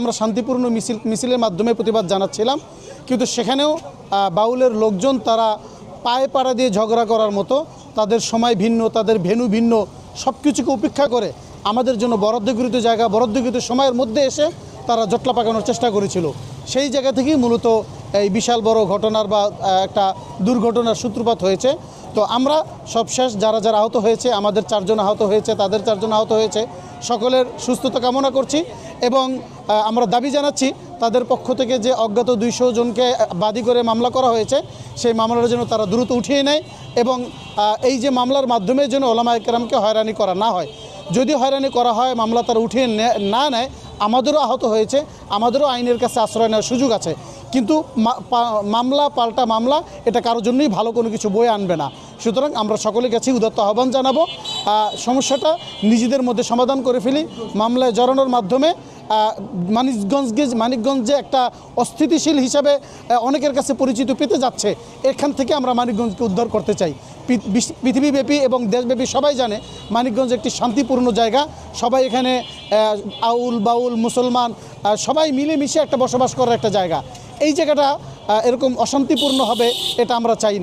আমরা শান্তিপূর্ণ মিছিল, মিছিলের মাধ্যমে প্রতিবাদ জানাচ্ছিলাম। কিন্তু সেখানেও বাউলের লোকজন তারা পায়ে পাড়া দিয়ে ঝগড়া করার মতো, তাদের সময় ভিন্ন, তাদের ভেনু ভিন্ন সব কিছুকে উপেক্ষা করে আমাদের জন্য বরাদ্দকৃত জায়গা, বরাদ্দকৃত সময়ের মধ্যে এসে তারা জটলা পাকানোর চেষ্টা করেছিল। সেই জায়গা থেকেই মূলত এই বিশাল বড় ঘটনার বা একটা দুর্ঘটনার সূত্রপাত হয়েছে। তো আমরা সবশেষ যারা যারা আহত হয়েছে, আমাদের চারজন আহত হয়েছে, তাদের চারজন আহত হয়েছে, সকলের সুস্থতা কামনা করছি। এবং আমরা দাবি জানাচ্ছি তাদের পক্ষ থেকে যে অজ্ঞাত দুইশো জনকে বাদী করে মামলা করা হয়েছে, সেই মামলার জন্য তারা দ্রুত উঠিয়ে নেয় এবং এই যে মামলার মাধ্যমে যেন ওলামা একরামকে হয়রানি করা না হয়। যদি হয়রানি করা হয়, মামলা তারা উঠিয়ে নে- নেয়, আমাদেরও আহত হয়েছে, আমাদেরও আইনের কাছে আশ্রয় নেওয়ার সুযোগ আছে। কিন্তু মামলা পাল্টা মামলা, এটা কারোর জন্যই ভালো কোনো কিছু বয়ে আনবে না। সুতরাং আমরা সকলের কাছে উদাত্ত আহ্বান জানাব। সমস্যাটা নিজেদের মধ্যে সমাধান করে ফেলি। মামলায় জড়ানোর মাধ্যমে মানিকগঞ্জকে মানিকগঞ্জে একটা অস্থিতিশীল হিসাবে অনেকের কাছে পরিচিত পেতে যাচ্ছে। এখান থেকে আমরা মানিকগঞ্জকে উদ্ধার করতে চাই। পৃথিবীব্যাপী এবং দেশব্যাপী সবাই জানে, মানিকগঞ্জ একটি শান্তিপূর্ণ জায়গা। সবাই এখানে আউল, বাউল, মুসলমান সবাই মিলেমিশে একটা বসবাস করার একটা জায়গা। এই জায়গাটা এরকম অশান্তিপূর্ণ হবে, এটা আমরা চাই না।